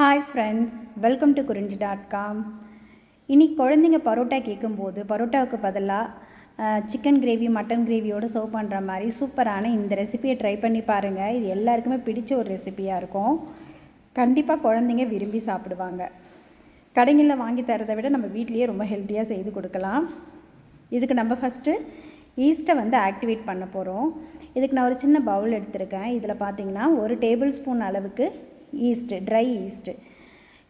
Hi friends welcome to Kurinji dot com இனி குழந்தைங்க பரோட்டா கேட்கும்போது பரோட்டாவுக்கு பதிலாக சிக்கன் கிரேவி மட்டன் கிரேவியோடு சர்வ் பண்ணுற மாதிரி சூப்பரான இந்த ரெசிபியை ட்ரை பண்ணி பாருங்கள் இது எல்லாருக்குமே பிடிச்ச ஒரு ரெசிபியாக இருக்கும். கண்டிப்பாக குழந்தைங்க விரும்பி சாப்பிடுவாங்க. கடைகளில் வாங்கி தரதை விட நம்ம வீட்லேயே ரொம்ப ஹெல்த்தியாக செய்து கொடுக்கலாம். இதுக்கு நம்ம ஃபஸ்ட்டு ஈஸ்ட்டை வந்து ஆக்டிவேட் பண்ண போகிறோம் இதுக்கு நான் ஒரு சின்ன பவுல் எடுத்திருக்கேன். இதில் பார்த்தீங்கன்னா ஒரு டேபிள் ஸ்பூன் அளவுக்கு ஈஸ்ட்டு ட்ரை ஈஸ்ட்டு.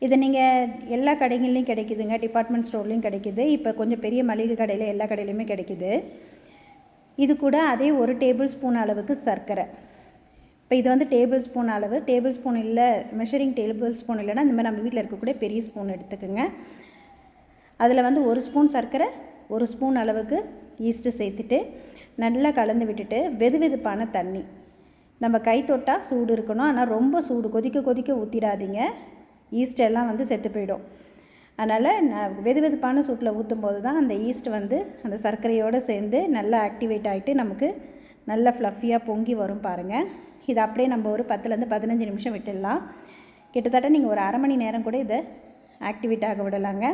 இதை நீங்கள் எல்லா கடைகள்லையும் கிடைக்குதுங்க டிபார்ட்மெண்ட் ஸ்டோர்லேயும் கிடைக்குது. இப்போ கொஞ்சம் பெரிய மளிகை கடையில் எல்லா கடையிலையுமே கிடைக்குது. இது கூட அதே ஒரு டேபிள் ஸ்பூன் அளவுக்கு சர்க்கரை. இப்போ இது வந்து டேபிள் ஸ்பூன் அளவு. டேபிள் ஸ்பூன் இல்லை மெஷரிங் டேபிள் ஸ்பூன் இல்லைன்னா இந்த மாதிரி நம்ம வீட்டில் இருக்கக்கூடிய பெரிய ஸ்பூன் எடுத்துக்கோங்க. அதில் வந்து ஒரு ஸ்பூன் சர்க்கரை ஒரு ஸ்பூன் அளவுக்கு ஈஸ்ட்டு சேர்த்துட்டு நல்லா கலந்து விட்டுட்டு வெது வெதுப்பான தண்ணி. நம்ம கை தொட்டால் சூடு இருக்கணும். ஆனால் ரொம்ப சூடு கொதிக்க கொதிக்க ஊற்றிடாதீங்க ஈஸ்ட் எல்லாம் வந்து செத்து போயிடும். அதனால் நான் வெது வெதுப்பான சூட்டில் ஊற்றும் போது தான் அந்த ஈஸ்ட் வந்து அந்த சர்க்கரையோடு சேர்ந்து நல்லா ஆக்டிவேட் ஆகிட்டு நமக்கு நல்ல ஃப்ளஃபியாக பொங்கி வரும் பாருங்கள் இது அப்படியே நம்ம ஒரு பத்துலேருந்து பதினஞ்சு நிமிஷம் விட்டுடலாம். கிட்டத்தட்ட நீங்கள் ஒரு அரை மணி நேரம் கூட இதை ஆக்டிவேட் ஆக விடலாங்க.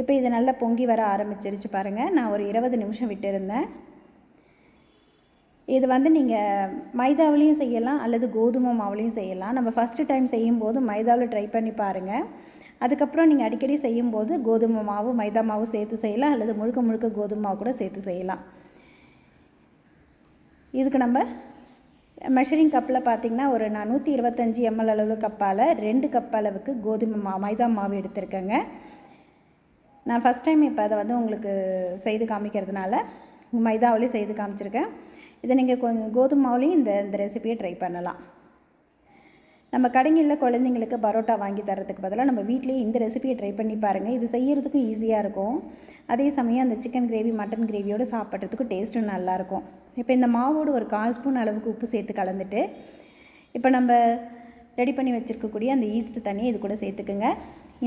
இப்போ இது நல்லா பொங்கி வர ஆரம்பிச்சிருச்சு பாருங்கள் நான் ஒரு இருபது நிமிஷம் விட்டுருந்தேன். இது வந்து நீங்கள் மைதாவிலையும் செய்யலாம் அல்லது கோதுமை மாவுலையும் செய்யலாம். நம்ம ஃபஸ்ட்டு டைம் செய்யும்போது மைதாவில் ட்ரை பண்ணி பாருங்கள் அதுக்கப்புறம் நீங்கள் அடிக்கடி செய்யும்போது கோதுமை மாவு மைதா மாவு சேர்த்து செய்யலாம் அல்லது முழுக்க முழுக்க கோதுமை மாவு கூட சேர்த்து செய்யலாம். இதுக்கு நம்ம மெஷரிங் கப்பில் பார்த்திங்கன்னா ஒரு நான் நூற்றி இருபத்தஞ்சி எம்எல் அளவு கப்பால் ரெண்டு கப் அளவுக்கு கோதுமை மா மைதா மாவு எடுத்திருக்கேங்க. நான் ஃபஸ்ட் டைம் இப்போ அதை வந்து உங்களுக்கு செய்து காமிக்கிறதுனால மைதாவிலே செய்து காமிச்சிருக்கேன். இதை நீங்கள் கொஞ்சம் கோதுமை மாவுலேயும் இந்த இந்த ரெசிபியை ட்ரை பண்ணலாம். நம்ம கடைகளில் குழந்தைங்களுக்கு பரோட்டா வாங்கி தரத்துக்கு பதிலாக நம்ம வீட்லேயே இந்த ரெசிபியை ட்ரை பண்ணி பாருங்கள் இது செய்கிறதுக்கும் ஈஸியாக இருக்கும். அதே சமயம் அந்த சிக்கன் கிரேவி மட்டன் கிரேவியோடு சாப்பிட்றதுக்கும் டேஸ்ட்டும் நல்லாயிருக்கும் இப்போ இந்த மாவோடு ஒரு கால் ஸ்பூன் அளவுக்கு உப்பு சேர்த்து கலந்துட்டு இப்போ நம்ம ரெடி பண்ணி வச்சுருக்கக்கூடிய அந்த ஈஸ்ட் தண்ணியை இது கூட சேர்த்துக்குங்க.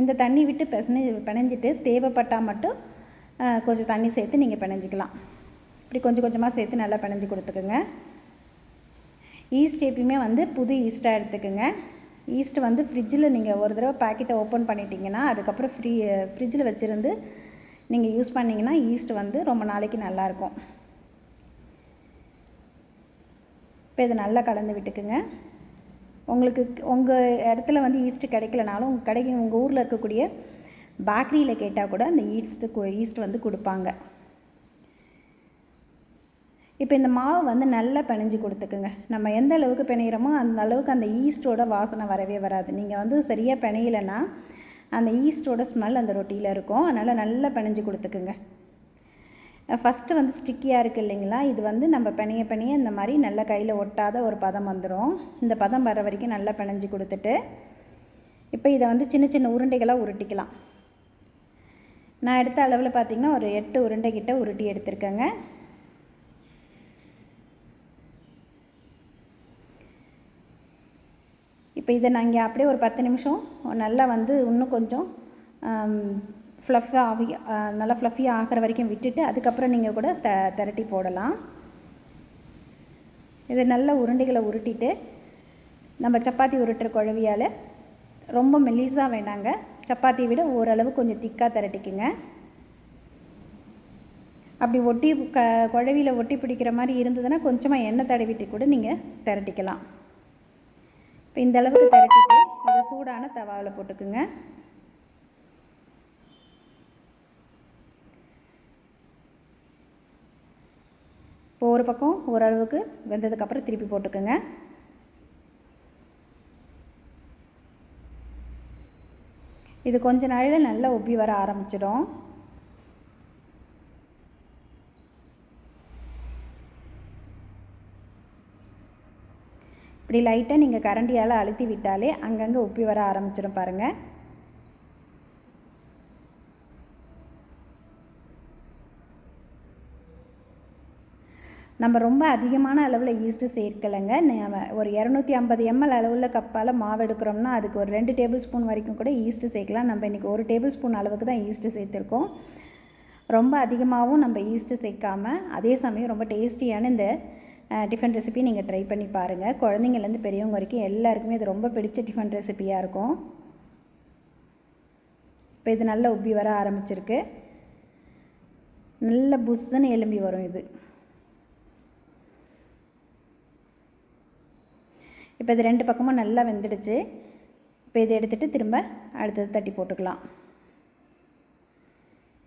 இந்த தண்ணி விட்டு பிசைஞ்சு பிணைஞ்சிட்டு தேவைப்பட்டால் மட்டும் கொஞ்சம் தண்ணி சேர்த்து நீங்கள் பிணைஞ்சிக்கலாம் இப்படி கொஞ்சம் கொஞ்சமாக சேர்த்து நல்லா பிணைஞ்சு கொடுத்துக்குங்க. ஈஸ்ட் எப்பயுமே வந்து புது ஈஸ்ட்டாக எடுத்துக்கோங்க. ஈஸ்ட் வந்து ஃப்ரிட்ஜில் நீங்கள் ஒரு தடவை பாக்கெட்டை ஓப்பன் பண்ணிட்டீங்கன்னா அதுக்கப்புறம் ஃப்ரீ ஃப்ரிட்ஜில் வச்சுருந்து நீங்கள் யூஸ் பண்ணிங்கன்னா ஈஸ்ட் வந்து ரொம்ப நாளைக்கு நல்லாயிருக்கும் இப்போ இதை நல்லா கலந்து விட்டுக்குங்க. உங்களுக்கு உங்கள் இடத்துல வந்து ஈஸ்ட்டு கிடைக்கலனாலும் உங்கள் கடைக்கு உங்கள் ஊரில் இருக்கக்கூடிய பேக்கரியில் கேட்டால் கூட அந்த ஈஸ்ட்டு ஈஸ்ட் வந்து கொடுப்பாங்க. இப்போ இந்த மாவு வந்து நல்லா பிணைஞ்சு கொடுத்துக்குங்க. நம்ம எந்த அளவுக்கு பிணையிறோமோ அந்த அளவுக்கு அந்த ஈஸ்ட்டோட வாசனை வரவே வராது. நீங்கள் வந்து சரியாக பிணையலைன்னா அந்த ஈஸ்ட்டோட ஸ்மெல் அந்த ரொட்டியில் இருக்கும். அதனால் நல்லா பிணைஞ்சு கொடுத்துக்குங்க. ஃபஸ்ட்டு வந்து ஸ்டிக்கியாக இருக்குது இல்லைங்களா? இது வந்து நம்ம பிணைய பிணைய இந்த மாதிரி நல்லா கையில் ஒட்டாத ஒரு பதம் வந்துடும் இந்த பதம் வர வரைக்கும் நல்லா பிணைஞ்சு கொடுத்துட்டு இப்போ இதை வந்து சின்ன சின்ன உருண்டைகளாக உருட்டிக்கலாம். நான் எடுத்த அளவில் பார்த்திங்கன்னா ஒரு எட்டு உருண்டை கிட்ட உருட்டி எடுத்திருக்கேங்க. இப்போ இதை நாங்கள் அப்படியே ஒரு பத்து நிமிஷம் நல்லா வந்து இன்னும் கொஞ்சம் ஃப்ளஃபாக ஆகி நல்லா ஃப்ளஃபியாக ஆகிற வரைக்கும் விட்டுட்டு அதுக்கப்புறம் நீங்கள் கூட த திரட்டி போடலாம். இது நல்ல உருண்டைகளை உருட்டிட்டு நம்ம சப்பாத்தி உருட்டுற குழவியால் ரொம்ப மெல்லிஸாக வேண்டாங்க. சப்பாத்தியை விட ஓரளவு கொஞ்சம் திக்காக திரட்டிக்குங்க. அப்படி ஒட்டி க குழவியில் ஒட்டி பிடிக்கிற மாதிரி இருந்ததுன்னா கொஞ்சமாக எண்ணெய் தடவிட்டு கூட நீங்கள் திரட்டிக்கலாம். இப்போ இந்த அளவுக்கு திரட்டிட்டு இதை சூடான தவாவில் போட்டுக்குங்க. இப்போ ஒரு பக்கம் ஓரளவுக்கு வெந்ததுக்கப்புறம் திருப்பி போட்டுக்கோங்க. இது கொஞ்ச நாளில் நல்லா ஒப்பி வர ஆரம்பிச்சிடும். இப்படி லைட்டாக நீங்கள் கரண்டியால் அழுத்தி விட்டாலே அங்கங்கே உப்பி வர ஆரம்பிச்சிடும் பாருங்கள் நம்ம ரொம்ப அதிகமான அளவில் ஈஸ்ட்டு சேர்க்கலைங்க. ஒரு இரநூத்தி ஐம்பது எம்எல் அளவில் கப்பால் மாவு எடுக்கிறோம்னா அதுக்கு ஒரு ரெண்டு டேபிள் ஸ்பூன் வரைக்கும் கூட ஈஸ்ட்டு சேர்க்கலாம். நம்ம இன்றைக்கி ஒரு டேபிள் ஸ்பூன் அளவுக்கு தான் ஈஸ்ட்டு சேர்த்துருக்கோம். ரொம்ப அதிகமாகவும் நம்ம ஈஸ்ட்டு சேர்க்காமல் அதே சமயம் ரொம்ப டேஸ்டியான இந்த டிஃபன் ரெசிபி நீங்கள் ட்ரை பண்ணி பாருங்கள் குழந்தைங்கள்லேருந்து பெரியவங்க வரைக்கும் எல்லாருக்குமே இது ரொம்ப பிடிச்ச டிஃபன் ரெசிபியாக இருக்கும். இப்போ இது நல்லா உப்பி வர ஆரம்பிச்சிருக்கு. நல்ல புஷ்ஷுன்னு எலும்பி வரும் இது. இப்போ இது ரெண்டு பக்கமும் நல்லா வெந்துடுச்சு. இப்போ இதை எடுத்துகிட்டு திரும்ப அடுத்தது தட்டி போட்டுக்கலாம்.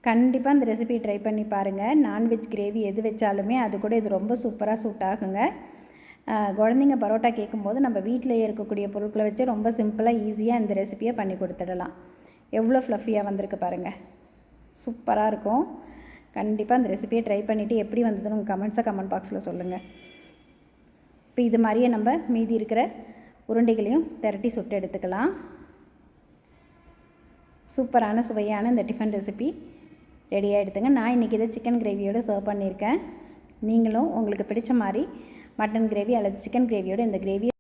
கண்டிப்பாக இந்த ரெசிபி ட்ரை பண்ணி பாருங்கள் நான்வெஜ் கிரேவி எது வச்சாலுமே அது கூட இது ரொம்ப சூப்பராக சூட் ஆகுங்க. குழந்தைங்க பரோட்டா கேட்கும்போது நம்ம வீட்டிலேயே இருக்கக்கூடிய பொருட்களை வச்சு ரொம்ப சிம்பிளாக ஈஸியாக இந்த ரெசிபியை பண்ணி கொடுத்துடலாம். எவ்வளோ ஃப்ளஃபியாக வந்திருக்கு பாருங்கள் சூப்பராக இருக்கும். கண்டிப்பாக அந்த ரெசிபியை ட்ரை பண்ணிவிட்டு எப்படி வந்ததுன்னு உங்கள் கமெண்ட்ஸை கமெண்ட் பாக்ஸில் சொல்லுங்கள் இப்போ இது மாதிரியே நம்ம மீதி இருக்கிற உருண்டைகளையும் திரட்டி சுட்டு எடுத்துக்கலாம். சூப்பரான சுவையான இந்த டிஃபன் ரெசிபி ரெடி எடுத்துங்க நான் இன்றைக்கி இதை சிக்கன் கிரேவியோடு சர்வ் பண்ணியிருக்கேன். நீங்களும் உங்களுக்கு பிடிச்ச மாதிரி மட்டன் கிரேவி அல்லது சிக்கன் கிரேவியோட இந்த கிரேவியை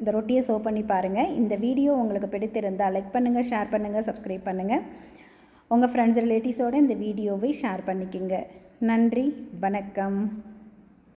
இந்த ரொட்டியை சர்வ் பண்ணி பாருங்கள் இந்த வீடியோ உங்களுக்கு பிடித்திருந்தால் லைக் பண்ணுங்கள் ஷேர் பண்ணுங்கள் சப்ஸ்கிரைப் பண்ணுங்கள் உங்கள் ஃப்ரெண்ட்ஸ் ரிலேட்டிவ்ஸோடு இந்த வீடியோவை ஷேர் பண்ணிக்கோங்க. நன்றி வணக்கம்.